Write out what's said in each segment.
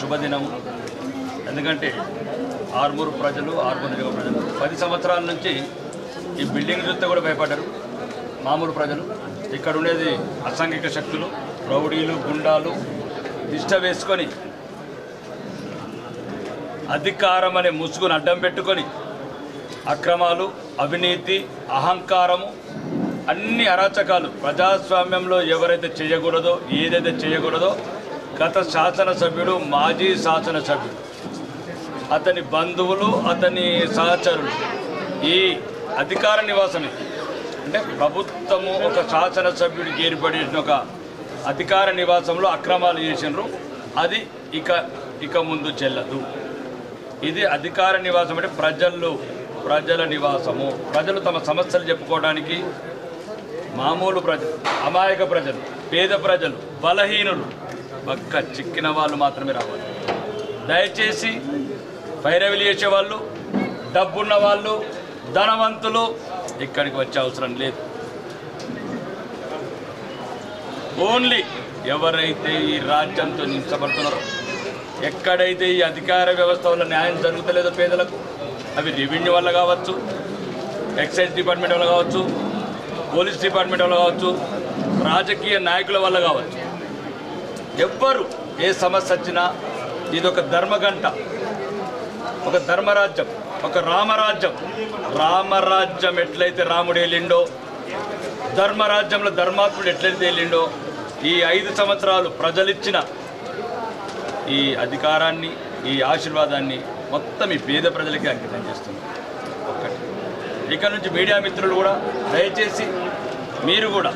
శుభదినం ఎందుకంటే ఆర్మూరు ప్రజలు ఆర్మూరు నియోజక ప్రజలు పది సంవత్సరాల నుంచి ఈ బిల్డింగ్ చూస్తే కూడా భయపడ్డారు. మామూలు ప్రజలు. ఇక్కడ ఉండేది అసాంఘిక శక్తులు రౌడీలు గుండాలు దిష్ట వేసుకొని అధికారం అనే ముసుగును అడ్డం పెట్టుకొని అక్రమాలు అవినీతి అహంకారము అన్ని అరాచకాలు ప్రజాస్వామ్యంలో ఎవరైతే చేయకూడదో ఏదైతే చేయకూడదో గత శాసనసభ్యుడు మాజీ శాసనసభ్యుడు అతని బంధువులు అతని సహచరులు ఈ అధికార నివాసమే. అంటే ప్రభుత్వము ఒక శాసనసభ్యుడికి ఏర్పడిన ఒక అధికార నివాసంలో అక్రమాలు చేసినారు. అది ఇక ఇక ముందు చెల్లదు. ఇది అధికార నివాసం అంటే ప్రజలు ప్రజల నివాసము. ప్రజలు తమ సమస్యలు చెప్పుకోవడానికి మామూలు ప్రజలు అమాయక ప్రజలు పేద ప్రజలు బలహీనులు. పక్క చిక్కిన వాళ్ళు మాత్రమే రావాలి. దయచేసి పైరవిలు చేసేవాళ్ళు డబ్బున్న వాళ్ళు ధనవంతులు ఇక్కడికి వచ్చే అవసరం లేదు. ఓన్లీ ఎవరైతే ఈ రాజ్యంతో నించబడుతున్నారో ఎక్కడైతే ఈ అధికార వ్యవస్థ వల్ల న్యాయం జరుగుతలేదో పేదలకు అవి రెవెన్యూ వల్ల కావచ్చు ఎక్సైజ్ డిపార్ట్మెంట్ వల్ల కావచ్చు పోలీస్ డిపార్ట్మెంట్ వల్ల కావచ్చు రాజకీయ నాయకుల వల్ల కావచ్చు. ఎవ్వరు ఏ సమస్య వచ్చినా ఇది ఒక ధర్మగంట ఒక ధర్మరాజ్యం ఒక రామరాజ్యం. రామరాజ్యం ఎట్లయితే రాముడు వెళ్ళిండో ధర్మరాజ్యంలో ధర్మాత్ముడు ఎట్లయితే వెళ్ళిండో ఈ ఐదు సంవత్సరాలు ప్రజలిచ్చిన ఈ అధికారాన్ని ఈ ఆశీర్వాదాన్ని మొత్తం ఈ పేద ప్రజలకి అంకితం చేస్తుంది. ఒక్కటి. ఇక నుంచి మీడియా మిత్రులు కూడా దయచేసి మీరు కూడా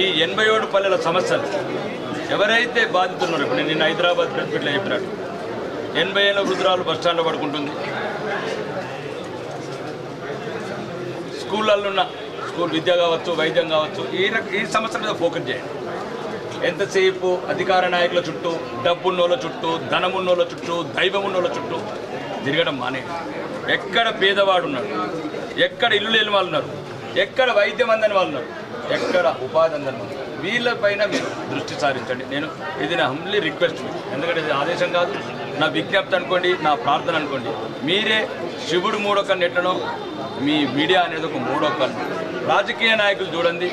ఈ ఎనభై ఏడు పల్లెల సమస్యలు ఎవరైతే బాధితున్నారో ఇప్పుడు నేను నిన్న హైదరాబాద్ ప్రెస్ చెప్పినాడు చెప్పినట్టు ఎనభై ఏళ్ళ వృద్ధురాలు బస్ స్టాండ్లో పడుకుంటుంది. స్కూళ్ళల్లో ఉన్న స్కూల్ విద్య కావచ్చు వైద్యం కావచ్చు ఈ ఈ సమస్య మీద ఫోకస్ చేయండి. ఎంతసేపు అధికార నాయకుల చుట్టూ డబ్బున్నోళ్ళ చుట్టూ ధనమున్నోళ్ళ చుట్టూ దైవమున్నోళ్ళ చుట్టూ తిరగడం మానే ఎక్కడ పేదవాడు ఉన్నాడు ఎక్కడ ఇల్లు లేని వాళ్ళు ఉన్నారు ఎక్కడ వైద్యం అందని వాళ్ళు ఉన్నారు ఎక్కడ ఉపాధి అందరు వీళ్ళపైన మీరు దృష్టి సారించండి. నేను ఇది నా హంబ్లీ రిక్వెస్ట్ ఎందుకంటే ఇది ఆదేశం కాదు. నా విజ్ఞప్తి అనుకోండి నా ప్రార్థన అనుకోండి. మీరే శివుడు మూడో కన్ను ఎట్లనో మీ మీడియా అనేది ఒక మూడో కన్ను రాజకీయ నాయకులు చూడండి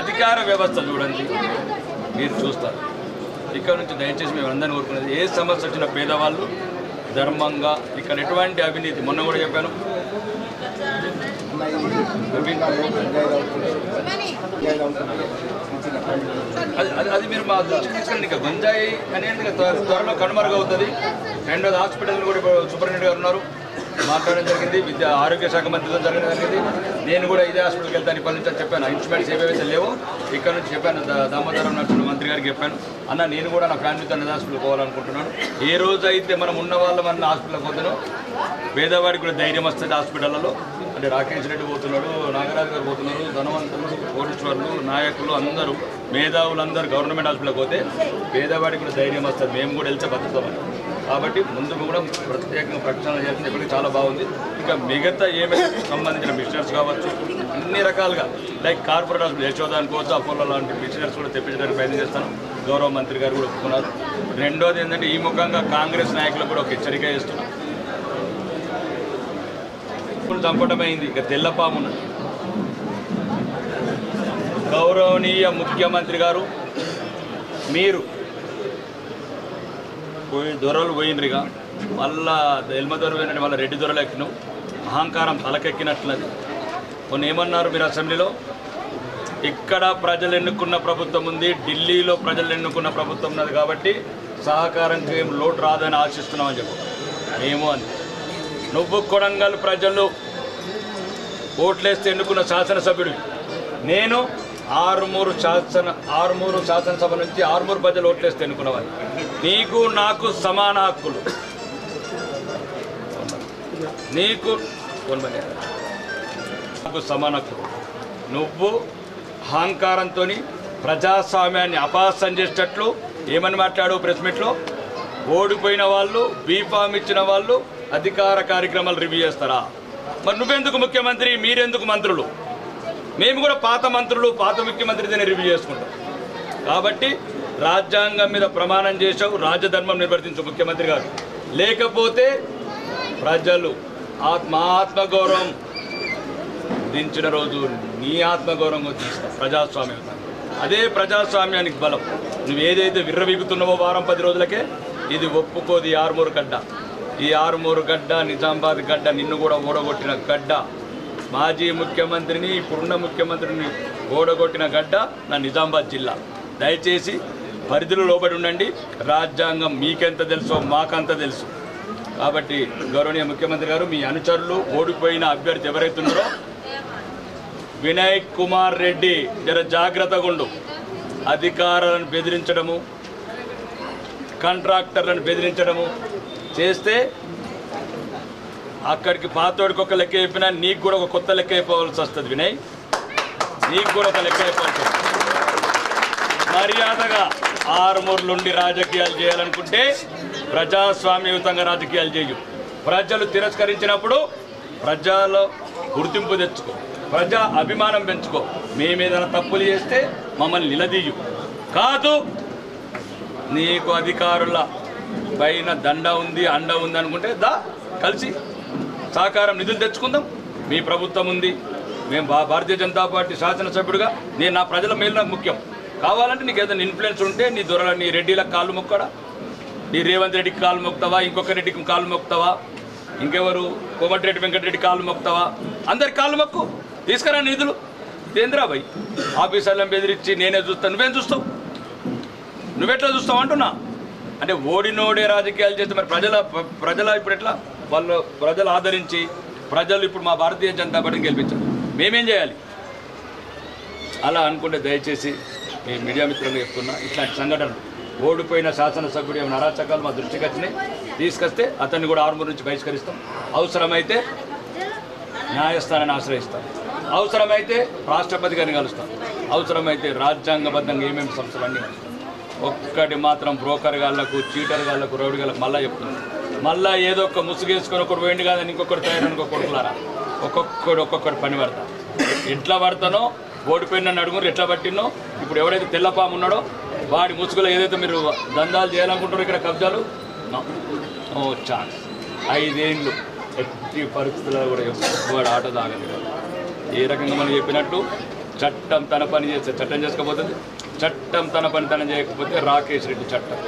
అధికార వ్యవస్థ చూడండి మీరు చూస్తారు. ఇక్కడ నుంచి దయచేసి మేము అందరినీ కోరుకునేది ఏ సమస్య వచ్చిన పేదవాళ్ళు ధర్మంగా ఇక్కడ ఎటువంటి అవినీతి మొన్న కూడా చెప్పాను. అది అది- మీరు మా దృష్టి తీసుకుని ఇక గంజాయి అనేది త్వర- త్వరలో కనుమరుగవుతుంది. రెండోది హాస్పిటల్ కూడా సూపరింటెండెంట్ గారు ఉన్నారు. మాట్లాడడం జరిగింది. విద్య ఆరోగ్య శాఖ మంత్రితో జరగడం జరిగింది. నేను కూడా ఇదే హాస్పిటల్కి వెళ్తాను ఇప్పటి నుంచి చెప్పాను. ఇన్స్ట్రుమెంట్స్ ఏవైతే లేవు ఇక్కడ నుంచి చెప్పాను. దామోదరం నటుడు మంత్రి గారికి చెప్పాను. అన్న నేను కూడా నా ఫ్యామిలీతో అన్నది హాస్పిటల్ పోవాలనుకుంటున్నాను. ఏ రోజు అయితే మనం ఉన్న వాళ్ళం అన్న హాస్పిటల్కి పోతున్నాం. పేదవాడికి కూడా ధైర్యం వస్తుంది హాస్పిటల్లో అంటే రాకేష్ రెడ్డి పోతున్నాడు నాగరాజు గారు పోతున్నారు ధనవంతులు కోటీశ్వరులు నాయకులు అందరూ మేధావులందరూ గవర్నమెంట్ హాస్పిటల్కి పోతే పేదవాడికి కూడా ధైర్యం వస్తుంది. మేము కూడా వెళ్తే బతుకుతామని కాబట్టి ముందు కూడా ప్రత్యేకంగా ప్రకటన చేస్తుంది ఇప్పటికీ చాలా బాగుంది. ఇంకా మిగతా ఏమైనా సంబంధించిన మిషనర్స్ కావచ్చు అన్ని రకాలుగా లైక్ కార్పొరేట్ హాస్పిటల్ యశోద అనుకోవచ్చు అపోలో లాంటి మిషనర్స్ కూడా తెప్పించడానికి ప్రయత్నం చేస్తాను. గౌరవ మంత్రి గారు కూడా ఒప్పుకున్నారు. రెండోది ఏంటంటే ఈ ముఖంగా కాంగ్రెస్ నాయకులకు కూడా ఒక హెచ్చరిక చేస్తున్నారు. ఇప్పుడు చంపటమైంది. ఇక తెల్లపాము గౌరవనీయ ముఖ్యమంత్రి గారు మీరు పోయి దొరలు పోయినరిగా మళ్ళా ఎల్మ దొర పోయిన మళ్ళీ రెడ్డి దొరలు ఎక్కినాం. అహంకారం తలకెక్కినట్లది. కొన్ని ఏమన్నారు మీరు అసెంబ్లీలో? ఇక్కడ ప్రజలు ఎన్నుకున్న ప్రభుత్వం ఉంది ఢిల్లీలో ప్రజలు ఎన్నుకున్న ప్రభుత్వం ఉన్నది కాబట్టి సహకారంకి ఏం లోటు రాదని ఆశిస్తున్నామని చెప్పు. మేము అని నువ్వు కొడంగల్ ప్రజలు ఓట్లేస్తే ఎన్నుకున్న శాసనసభ్యుడు. నేను ఆరుమూరు శాసన ఆరుమూరు శాసనసభ నుంచి ఆరుమూరు ప్రజలు ఓట్లేస్తే ఎన్నుకున్నవారు నీకు నాకు సమాన హక్కులు. నీకు నాకు సమాన హక్కులు. నువ్వు అహంకారంతో ప్రజాస్వామ్యాన్ని అపాసం చేసేటట్లు ఏమని మాట్లాడు ప్రెస్ మీట్లో? ఓడిపోయిన వాళ్ళు బీఫామ్ ఇచ్చిన వాళ్ళు అధికార కార్యక్రమాలు రివ్యూ చేస్తారా? మరి నువ్వెందుకు ముఖ్యమంత్రి? మీరెందుకు మంత్రులు? మేము కూడా పాత మంత్రులు పాత ముఖ్యమంత్రితోనే రివ్యూ చేసుకుంటాం. కాబట్టి రాజ్యాంగం మీద ప్రమాణం చేసావు రాజధర్మం నిర్వర్తించు ముఖ్యమంత్రి గారు. లేకపోతే ప్రజలు ఆత్మ ఆత్మగౌరవం దించిన రోజు నీ ఆత్మగౌరవం తీస్తా ప్రజాస్వామ్యం అదే ప్రజాస్వామ్యానికి బలం. నువ్వు ఏదైతే విర్రవీగుతున్నావో వారం పది రోజులకే ఇది ఒప్పుకోది ఆరుమూరు గడ్డ. ఈ ఆరుమూరు గడ్డ నిజామాబాద్ గడ్డ నిన్ను కూడా ఓడగొట్టిన గడ్డ. మాజీ ముఖ్యమంత్రిని ఇప్పుడున్న ముఖ్యమంత్రిని ఓడగొట్టిన గడ్డ నా నిజామాబాద్ జిల్లా. దయచేసి పరిధిలో లోబడి ఉండండి. రాజ్యాంగం మీకెంత తెలుసో మాకంత తెలుసు. కాబట్టి గౌరవనీయ ముఖ్యమంత్రి గారు మీ అనుచరులు ఓడిపోయిన అభ్యర్థి ఎవరైతే ఉన్నారో వినయ్ కుమార్ రెడ్డి జర జాగ్రత్తగా ఉండు. అధికారులను బెదిరించడము కాంట్రాక్టర్లను బెదిరించడము చేస్తే అక్కడికి పాతోడికి ఒక లెక్క చెప్పినా నీకు కూడా ఒక కొత్త లెక్క అయిపోవాల్సి వస్తుంది వినయ్. నీకు కూడా ఒక లెక్క అయిపోవాల్సి వస్తుంది. మర్యాదగా ఆరుమూరులుండి రాజకీయాలు చేయాలనుకుంటే ప్రజాస్వామ్యయుతంగా రాజకీయాలు చేయు. ప్రజలు తిరస్కరించినప్పుడు ప్రజల గుర్తింపు తెచ్చుకో. ప్రజా అభిమానం పెంచుకో. మేమేదైనా తప్పులు చేస్తే మమ్మల్ని నిలదీయు. కాదు నీకు అధికారుల పైన దండ ఉంది అండ ఉంది అనుకుంటే దా కలిసి సహకారం నిధులు తెచ్చుకుందాం. మీ ప్రభుత్వం ఉంది. మేము భా- భారతీయ జనతా పార్టీ శాసనసభ్యుడిగా. నేను నా ప్రజల మేలు నాకు ముఖ్యం. కావాలంటే నీకు ఏదైనా ఇన్ఫ్లుయెన్స్ ఉంటే నీ దొరల నీ రెడ్డిలకు కాళ్ళు మొక్కడా? నీ రేవంత్ రెడ్డికి కాళ్ళు మొక్తావా ఇంకొక రెడ్డికి కాళ్ళు మొక్తావా ఇంకెవరు? కోమటిరెడ్డి వెంకటరెడ్డి కాళ్ళు మొక్తావా అందరికి కాళ్ళు మొక్కు. తీసుకురా నిధులు. ఏంద్రాబాయ్ ఆఫీసర్లను బెదిరించి నేనే చూస్తాను నువ్వేం చూస్తావు? నువ్వెట్లా చూస్తావు అంటున్నా? అంటే ఓడినోడే రాజకీయాలు చేస్తే మరి ప్రజల ప్రజల ఇప్పుడు ఎట్లా? వాళ్ళు ప్రజలు ఆదరించి ప్రజలు ఇప్పుడు మా భారతీయ జనతా పార్టీని గెలిపించారు. మేమేం చేయాలి? అలా అనుకుంటే దయచేసి మీ మీడియా మిత్రులు చెప్తున్నా ఇట్లాంటి సంఘటనలు. ఓడిపోయిన శాసనసభ్యుడు ఏమైనా అరాచకాలు మా దృష్టికి వచ్చినాయి? తీసుకొస్తే అతన్ని కూడా ఆరుమూరు నుంచి బహిష్కరిస్తాం. అవసరమైతే న్యాయస్థానాన్ని ఆశ్రయిస్తాం. అవసరమైతే రాష్ట్రపతి గారిని కలుస్తాం. అవసరమైతే రాజ్యాంగబద్ధంగా ఏమేమి సంస్థలు అన్నీ కలుస్తాం ఒక్కటి మాత్రం బ్రోకర్ గాళ్ళకు చీటర్ గాళ్ళకు రౌడీ గాళ్ళకు మళ్ళీ చెప్తున్నాను మళ్ళీ ఏదో ఒక ముసుగేసుకొని ఒకటి పోయింది కాదని ఇంకొకటి తయారని కొడుకులారా? ఒక్కొక్కడు ఒక్కొక్కటి పని పడతా. ఎట్లా పడతానో ఓడిపోయిన అడుగురు ఎట్లా పట్టినో ఇప్పుడు ఎవడైతే తెల్లపాము ఉన్నాడో వాడి ముసుగులో ఏదైతే మీరు దందాలు చేయాలనుకుంటారో ఇక్కడ కబ్జాలు? ఓ ఛాన్స్. ఐదేళ్ళు ఎట్టి పరిస్థితుల్లో కూడా వాడు ఆట తాగదు ఏ రకంగా మనం చెప్పినట్టు చట్టం తన పని చేస్తే చట్టం చేసుకోబోతుంది. చట్టం తన పని తన చేయకపోతే రాకేష్ రెడ్డి చట్టం.